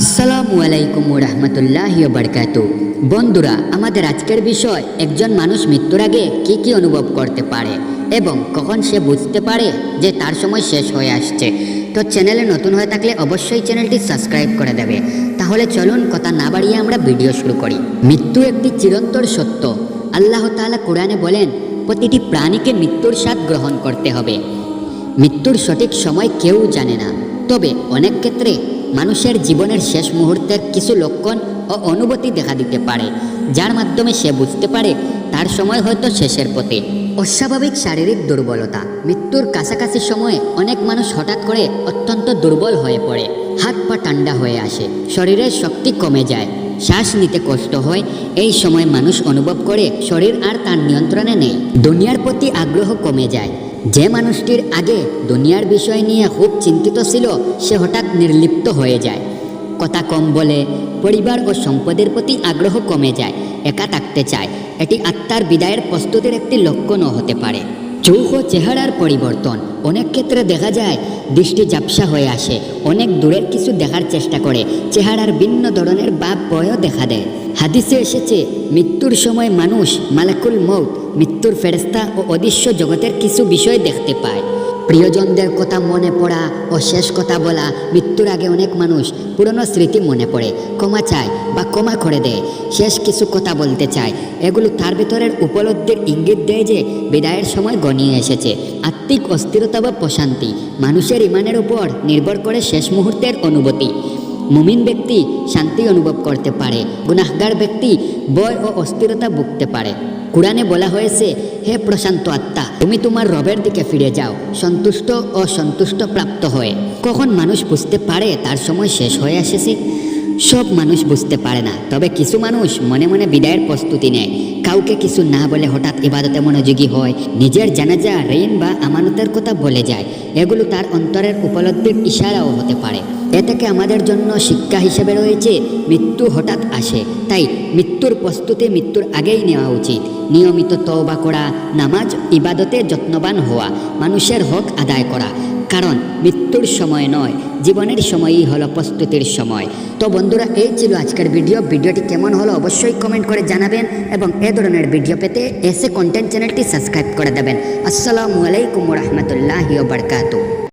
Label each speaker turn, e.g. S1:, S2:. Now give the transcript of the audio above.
S1: আসসালামু আলাইকুম রহমতুল্লাহ বারকাত বন্ধুরা, আমাদের আজকের বিষয়, একজন মানুষ মৃত্যুর আগে কি কি অনুভব করতে পারে এবং কখন সে বুঝতে পারে যে তার সময় শেষ হয়ে আসছে। তো চ্যানেলে নতুন হয়ে থাকলে অবশ্যই চ্যানেলটি সাবস্ক্রাইব করে দেবে। তাহলে চলুন, কথা না বাড়িয়ে আমরা ভিডিও শুরু করি। মৃত্যু একটি চিরন্তর সত্য। আল্লাহ তাআলা কোরআনে বলেন, প্রতিটি প্রাণীকে মৃত্যুর স্বাদ গ্রহণ করতে হবে। মৃত্যুর সঠিক সময় কেউ জানে না। তবে অনেক ক্ষেত্রে মানুষের জীবনের শেষ মুহূর্তের কিছু লক্ষণ ও অনুভূতি দেখা দিতে পারে, যার মাধ্যমে সে বুঝতে পারে তার সময় হয়তো শেষের পথে। অস্বাভাবিক শারীরিক দুর্বলতা, মৃত্যুর কাছাকাছি সময়ে অনেক মানুষ হঠাৎ করে অত্যন্ত দুর্বল হয়ে পড়ে, হাত পা ঠান্ডা হয়ে আসে, শরীরের শক্তি কমে যায়। শ্বাস নিতে কষ্ট হয়, এই সময় মানুষ অনুভব করে শরীর আর তার নিয়ন্ত্রণে নেই। দুনিয়ার প্রতি আগ্রহ কমে যায়। যে মানুষটির আগে দুনিয়ার বিষয় নিয়ে খুব চিন্তিত ছিল, সে হঠাৎ নির্লিপ্ত হয়ে যায়। কথা কম বলে পরিবার ও সম্পদের প্রতি আগ্রহ কমে যায়, একা থাকতে চায়। এটি আত্মার বিদায়ের প্রস্তুতির একটি লক্ষণও হতে পারে। ও চেহারার পরিবর্তন। অনেক ক্ষেত্রে দেখা যায়, দৃষ্টি ঝাপসা হয়ে আসে। অনেক দূরের কিছু দেখার চেষ্টা করে। চেহারার ভিন্ন ধরনের বাপ বয়ও দেখা দেয়। হাদিসে এসেছে, মৃত্যুর সময় মানুষ মালাকুল মৌত মৃত্যুর ফেরস্তা ও অদৃশ্য জগতের কিছু বিষয় দেখতে পায়। প্রিয়জনদের কথা মনে পড়া ও শেষ কথা বলা মৃত্যুর আগে অনেক মানুষ পুরনো স্মৃতি মনে পড়ে। ক্ষমা চায় বা ক্ষমা করে দেয়। শেষ কিছু কথা বলতে চায়। এগুলো তার ভেতরের উপলব্ধির ইঙ্গিত দেয় যে বিদায়ের সময় গনিয়ে এসেছে। আত্মিক অস্থিরতা বা প্রশান্তি মানুষের ইমানের উপর নির্ভর করে শেষ মুহূর্তের অনুভূতি। মুমিন ব্যক্তি শান্তি অনুভব করতে পারে। গুনাহগার ব্যক্তি বয় ও অস্থিরতা ভুগতে পারে। কুরআনে বলা হয়েছে, হে প্রশান্ত আত্মা, তুমি তোমার রবের দিকে ফিরে যাও। সন্তুষ্ট ও সন্তুষ্ট প্রাপ্ত হয়ে। কখন মানুষ বুঝতে পারে তার সময় শেষ হয়ে এসেছে? সব মানুষ বুঝতে পারে না। তবে কিছু মানুষ মনে মনে বিদায়ের প্রস্তুতি নেয়। কাউকে কিছু না বলে হঠাৎ ইবাদতে মনোযোগী হয়। নিজের জানাজা, ঋণ বা আমানতের কথা বলে যায়। এগুলো তার অন্তরের উপলব্ধির ইশারাও হতে পারে। এ থেকে আমাদের জন্য শিক্ষা হিসেবে রয়েছে, মৃত্যু হঠাৎ আসে। তাই মৃত্যুর প্রস্তুতি মৃত্যুর আগেই নেওয়া উচিত। নিয়মিত তওবা করা, নামাজ, ইবাদতে যত্নবান হওয়া, মানুষের হক আদায় করা। কারণ মৃত্যুর সময় নয়, জীবনের সময়ই হলো প্রস্তুতির সময়। তো বন্ধুরা, এই ছিল আজকের ভিডিও। ভিডিওটি কেমন হলো অবশ্যই কমেন্ট করে জানাবেন এবং এ ধরনের ভিডিও পেতে এসে কন্টেন্ট চ্যানেলটি সাবস্ক্রাইব করে দেবেন। আসসালামু আলাইকুম রহমতুল্লাহ বারকাতু